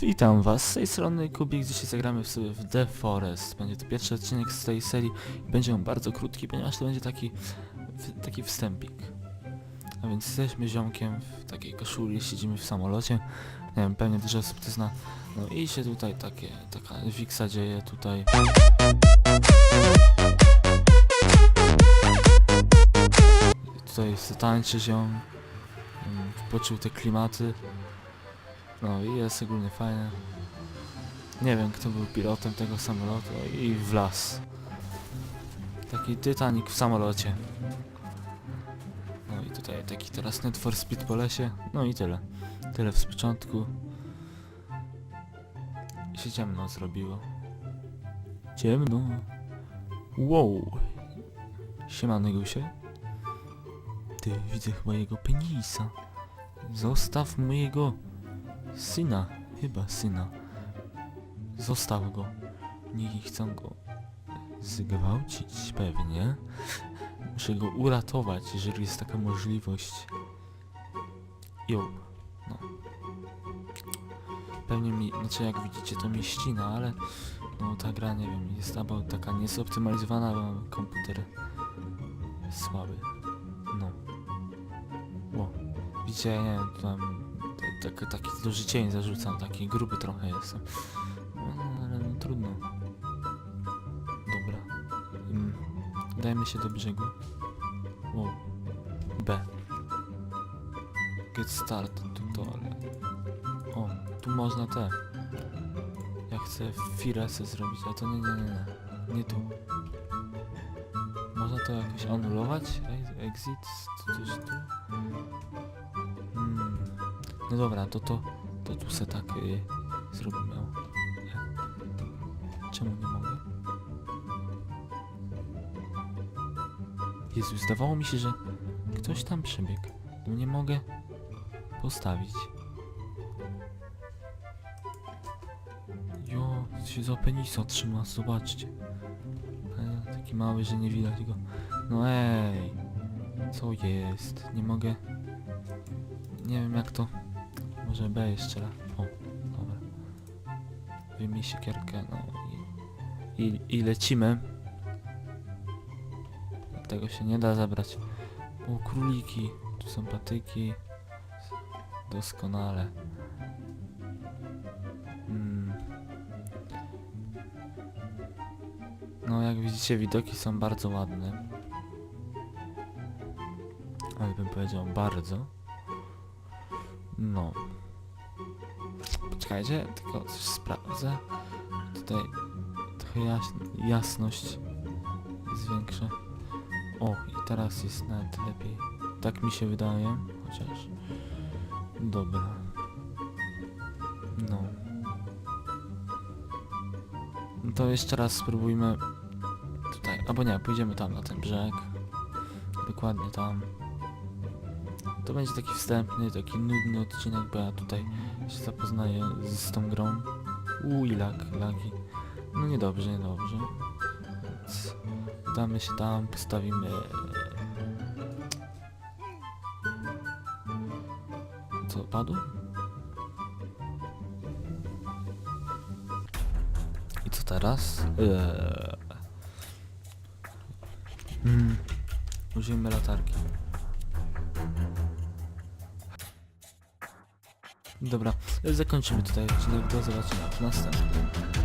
Witam was, z tej strony Kubik, dzisiaj zagramy sobie w The Forest. Będzie to pierwszy odcinek z tej serii i będzie on bardzo krótki, ponieważ to będzie taki, taki wstępik. A więc jesteśmy ziomkiem w takiej koszuli, siedzimy w samolocie. Nie wiem, pewnie dużo osób to zna. No i się tutaj takie, taka wiksa dzieje tutaj. Tutaj tańczy ziom, mm, poczuł te klimaty. No i jest ogólnie fajne. Nie wiem kto był pilotem tego samolotu i w las. Taki Titanic w samolocie. Taki teraz Need for Speed po lesie. No i tyle. Tyle z początku. Się ciemno zrobiło. Ciemno. Wow. Siemany Gusie. Ty, widzę chyba jego penisa. Zostaw mojego syna, chyba syna. Zostaw go. Niech chcą go zgwałcić pewnie. Muszę go uratować, jeżeli jest taka możliwość. Jo, no. Pewnie mi, znaczy jak widzicie to mi ścina, ale no ta gra nie wiem, jest albo taka niezoptymalizowana, albo komputer słaby. No. O, widzicie, ja nie wiem, tam tak, taki duży cień zarzucam, taki gruby trochę jestem. No, ale no, trudno. Dajmy się do brzegu. O. B. Get start tutorial. O, tu można te. Ja chcę firesy zrobić, a to nie, nie, nie, nie. Nie tu. Można to jakoś anulować? Exit? Coś tu? Hmm. No dobra, to to, to tu se tak y, zrobimy. E. Czemu nie Jezu, zdawało mi się, że ktoś tam przebiegł. No nie mogę postawić. Jo, się za penisa trzyma, zobaczcie. E, taki mały, że nie widać go. No ej, co jest? Nie mogę... Nie wiem jak to... Może B jeszcze raz. O, dobra. Wyjmij siekierkę, no i, i, i lecimy. Tego się nie da zabrać. O, króliki. Tu są patyki. Doskonale. Mm. No, jak widzicie, widoki są bardzo ładne. Ale bym powiedział bardzo. No. Poczekajcie, tylko coś sprawdzę. Tutaj trochę jasność jest większa. O, i teraz jest nawet lepiej. Tak mi się wydaje, chociaż... Dobra. No. No To jeszcze raz spróbujmy tutaj, albo nie, pójdziemy tam na ten brzeg. Dokładnie tam. To będzie taki wstępny, taki nudny odcinek, bo ja tutaj się zapoznaję z, tą grą. Uuu, i lag, lagi. No niedobrze, niedobrze. Więc damy się tam, postawimy... Co, padło? I co teraz? Eee. Mm. Użyjmy latarki. Dobra, zakończymy tutaj odcinek, do zobaczenia w następnym.